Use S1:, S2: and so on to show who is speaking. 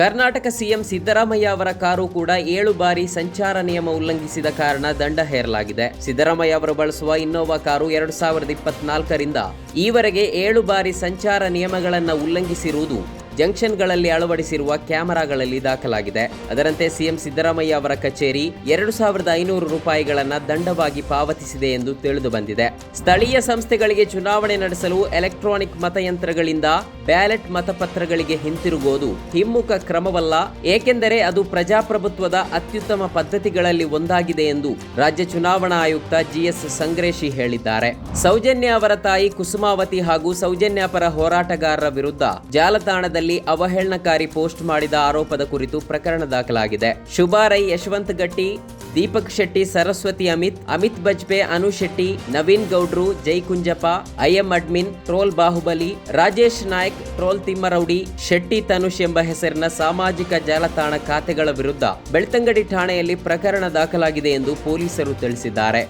S1: Karnataka CM Siddaramaiah ಅವರ car ಕೂಡ ಏಳು ಬಾರಿ ಸಂಚಾರ ನಿಯಮ ಉಲ್ಲಂಘಿಸಿದ ಕಾರಣ ದಂಡ ಹೇರಲಾಗಿದೆ. ಸಿದ್ದರಾಮಯ್ಯ ಅವರು ಬಳಸುವ ಇನ್ನೋವಾ ಕಾರು ಎರಡು ಸಾವಿರದ ಇಪ್ಪತ್ನಾಲ್ಕರಿಂದ ಈವರೆಗೆ ಏಳು ಬಾರಿ ಸಂಚಾರ ನಿಯಮಗಳನ್ನು ಉಲ್ಲಂಘಿಸಿರುವುದು ಜಂಕ್ಷನ್ಗಳಲ್ಲಿ ಅಳವಡಿಸಿರುವ ಕ್ಯಾಮೆರಾಗಳಲ್ಲಿ ದಾಖಲಾಗಿದೆ. ಅದರಂತೆ ಸಿಎಂ ಸಿದ್ದರಾಮಯ್ಯ ಅವರ ಕಚೇರಿ ಎರಡು ಸಾವಿರದ ಐನೂರು ರೂಪಾಯಿಗಳನ್ನ ದಂಡವಾಗಿ ಪಾವತಿಸಿದೆ ಎಂದು ತಿಳಿದು ಬಂದಿದೆ. ಸ್ಥಳೀಯ ಸಂಸ್ಥೆಗಳಿಗೆ ಚುನಾವಣೆ ನಡೆಸಲು ಎಲೆಕ್ಟ್ರಾನಿಕ್ ಮತಯಂತ್ರಗಳಿಂದ ಬ್ಯಾಲೆಟ್ ಮತಪತ್ರಗಳಿಗೆ ಹಿಂತಿರುಗೋದು ಹಿಮ್ಮುಖ ಕ್ರಮವಲ್ಲ. ಏಕೆಂದರೆ ಅದು ಪ್ರಜಾಪ್ರಭುತ್ವದ ಅತ್ಯುತ್ತಮ ಪದ್ಧತಿಗಳಲ್ಲಿ ಒಂದಾಗಿದೆ ಎಂದು ರಾಜ್ಯ ಚುನಾವಣಾ ಆಯುಕ್ತ ಜಿಎಸ್ ಸಂಗ್ರೇಶಿ ಹೇಳಿದ್ದಾರೆ. ಸೌಜನ್ಯ ಅವರ ತಾಯಿ ಕುಸುಮಾವತಿ ಹಾಗೂ ಸೌಜನ್ಯ ಪರ ಹೋರಾಟಗಾರರ ವಿರುದ್ಧ ಜಾಲತಾಣದಲ್ಲಿ ಅವಹೇಳನಕಾರಿ ಪೋಸ್ಟ್ ಮಾಡಿದ ಆರೋಪದ ಕುರಿತು ಪ್ರಕರಣ ದಾಖಲಾಗಿದೆ. ಶುಭಾರೈ ಯಶವಂತ್ ಗಟ್ಟಿ, ದೀಪಕ್ ಶೆಟ್ಟಿ, ಸರಸ್ವತಿ ಅಮಿತ್ ಅಮಿತ್ ಬಜ್ಪೆ, ಅನು ಶೆಟ್ಟಿ, ನವೀನ್ ಗೌಡ್ರು, Jai Kunjappa, IM admin, troll Baahubali, Rajesh Naik, troll Thimmarowdi Shetty Tanush ಎಂಬ ಹೆಸರಿನ ಸಾಮಾಜಿಕ ಜಾಲತಾಣ ಖಾತೆಗಳ ವಿರುದ್ಧ ಬೆಳ್ತಂಗಡಿ ಠಾಣೆಯಲ್ಲಿ ಪ್ರಕರಣ ದಾಖಲಾಗಿದೆ ಎಂದು ಪೊಲೀಸರು ತಿಳಿಸಿದ್ದಾರೆ.